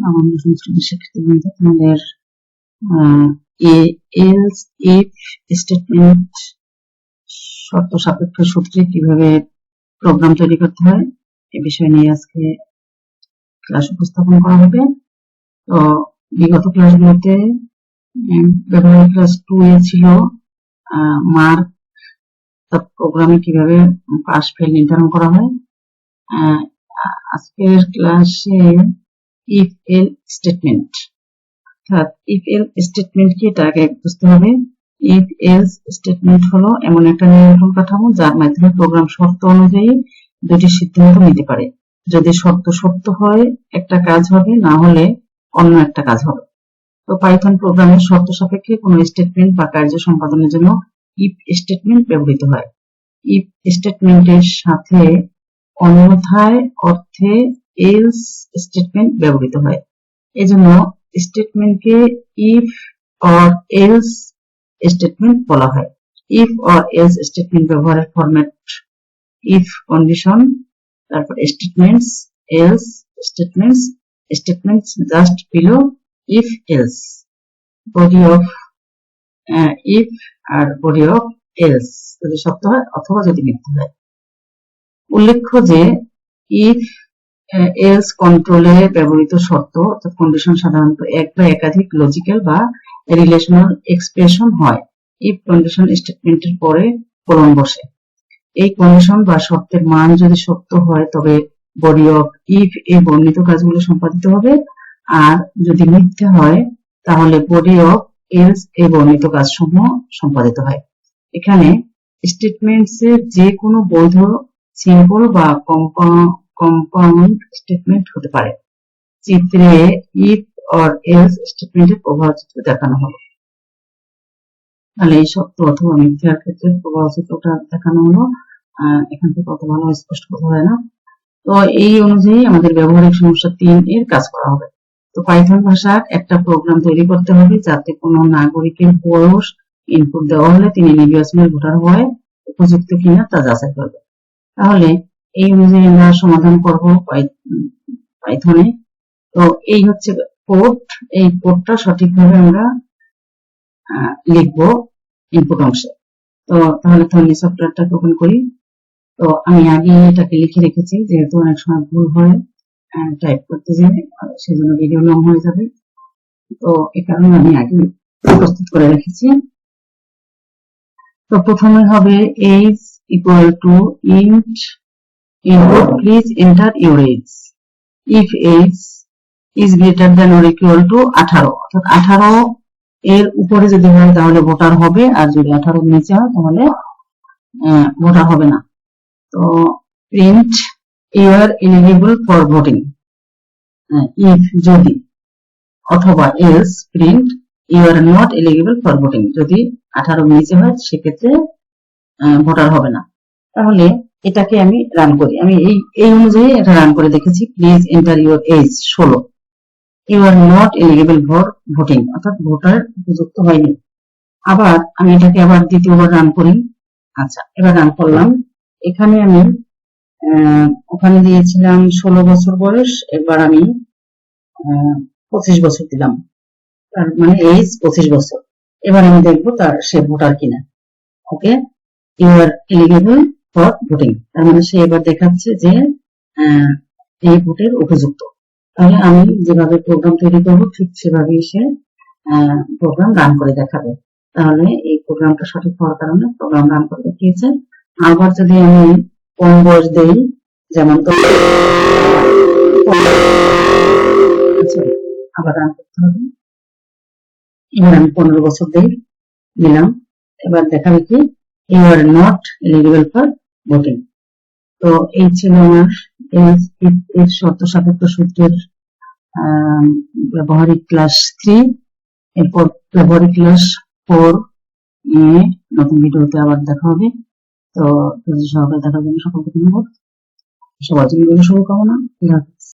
আমাদের সংস্কৃতি শিক্ষার্থী তোমাদের এলস ইফ স্টেটমেন্ট শর্ত সাপেক্ষ সূত্রে কীভাবে প্রোগ্রাম তৈরি করতে হয় এ বিষয় নিয়ে আজকে ক্লাস উপস্থাপন করা হবে তো বিগত ক্লাসগুলোতে ব্যবহার ক্লাস টু এ ছিল মার্ক প্রোগ্রামে কীভাবে পাস ফেল নির্ধারণ করা হয় আজকের ক্লাসে ইফ এল স্টেটমেন্ট অর্থাৎ ইফ এল স্টেটমেন্ট কি? এটা আগে বুঝতে হবে। ইফ এলস স্টেটমেন্ট হলো এমন একটা নিয়ন্ত্রণ কাঠামো যার মাধ্যমে প্রোগ্রাম শর্ত অনুযায়ী দুটি সিদ্ধান্ত নিতে পারে। যদি শর্ত সত্য হয়, একটা কাজ হবে, না হলে অন্য একটা কাজ হবে। তো পাইথন প্রোগ্রামের শর্ত সাপেক্ষে কোনো স্টেটমেন্ট বা কার্য সম্পাদনের জন্য ইফ স্টেটমেন্ট ব্যবহৃত হয়। ইফ স্টেটমেন্টের সাথে অন্যথায় অর্থে এলস স্টেটমেন্ট ব্যবহৃত হয়। এজন্য স্টেটমেন্টকে ইফ অর এলস স্টেটমেন্ট বলা হয়। ইফ অর এলস স্টেটমেন্ট ব্যবহারের ফরম্যাট ইফ কন্ডিশন তারপর statements else statements statements just below if else body of if R body of else যদি সত্য হয় অথবা যদি মিথ্যা হয়। উল্লেখ্য যে ইফ এলস কন্ট্রোলে ব্যবহৃত শর্ত, অর্থাৎ কন্ডিশন সাধারণত এক বা একাধিক লজিক্যাল বা রিলেশনাল এক্সপ্রেশন হয়। ইফ কন্ডিশন স্টেটমেন্টের পরে কোলন বসে। এই কন্ডিশন বা শর্তের মান যদি সত্য হয়, তবে বডি অফ ইফ এ বর্ণিত কাজগুলো সম্পাদিত হবে। আর যদি মিথ্যে হয়, তাহলে বডি অফ এলস এ বর্ণিত কাজসমূহ সম্পাদিত হয়। এখানে স্টেটমেন্টস এর যে কোনো বৈধ সিম্পল বা কম্পাউন্ড স্টেটমেন্ট হতে পারে। চিত্রে ইফ অর এলস স্টেটমেন্টের প্রভাব চিত্র দেখানো হলো তাহলে এই সত্য অথবা মিথ্যার ক্ষেত্রে প্রভাব চিত্রটা দেখানো হলো। এখান থেকে অত ভালো স্পষ্ট কথা হয় না। তো এই অনুযায়ী আমাদের ব্যবহারিক সমস্যা তিন এর কাজ করা হবে। তো পাইথন ভাষার একটা প্রোগ্রাম তৈরি করতে হবে যাতে কোনো নাগরিকের বয়স ইনপুট দেওয়া হলে তিনি নির্বাচনের ভোটার হওয়ায় উপযুক্ত কিনা তা যাচাই করবে। তাহলে এই অনুযায়ী আমরা সমাধান করব পাইথনে। তো এই হচ্ছে কোড। এই কোডটা সঠিকভাবে আমরা লিখব ইনপুট অংশে। তো তাহলে থনি সফটওয়্যারটাকে ওপেন করি। তো আমি আগে এটাকে লিখে রেখেছি, যেহেতু অনেক সময় ভুল হয় টাইপ করতে যে সেজন্য ভিডিও লং হয়ে যাবে। তো এ কারণে আমি আগে প্রস্তুত করে রেখেছি। তো প্রথমে হবে age equal to int input please enter your age. If age is greater than or equal to 18 অর্থাৎ 18 এর উপরে যদি হয় তাহলে ভোটার হবে, আর যদি 18 নিচে হয় তাহলে ভোটার হবে না। তো print you are eligible for voting if যদি, অথবা else print you are not eligible for voting যদি 18 নিচে হয় সেক্ষেত্রে ভোটার হবে না। তাহলে এটাকে আমি রান করি। আমি এই এই অনুযায়ী এটা রান করে দেখেছি। প্লিজ এন্টার ইউর এজ ষোলো। You are not eligible for voting অর্থাৎ ভোটার উপযুক্ত হয়নি। আবার আমি এটাকে আবার দ্বিতীয়বার রান করি। আচ্ছা এবার রান করলাম। এখানে আমি ওখানে দিয়েছিলাম ষোলো বছর বয়স, এবার আমি পঁচিশ বছর দিলাম। তার মানে এজ পঁচিশ বছর। এবার আমি দেখব তার সে ভোটার কিনা। Okay you are eligible for voting তার মানে সে এবার দেখাচ্ছে যে এই ভোটের উপযুক্ত। তাহলে আমি যেভাবে প্রোগ্রাম তৈরি করব ঠিক সেভাবেই সে প্রোগ্রাম রান করে দেখাবে। তাহলে এই প্রোগ্রামটা সঠিক হওয়ার কারণে প্রোগ্রাম রান করে দেখিয়েছে। আবার যদি আমি কম বয়স দেই যেমন আচ্ছা, আবার রান করতে হবে। এবার আমি পনেরো বছর দেই দিলাম এবার দেখাবে কি you are not eligible for voting তো এই ছিল আমার এর শর্ত সাপেক্ষ সূত্রের ব্যবহারিক ক্লাস থ্রি এরপর ব্যবহারিক ক্লাস ফোর নিয়ে নতুন ভিডিওতে আবার দেখা হবে। তো সহকারে দেখার জন্য সকলকে ধন্যবাদ। সবার জন্য শুভকামনা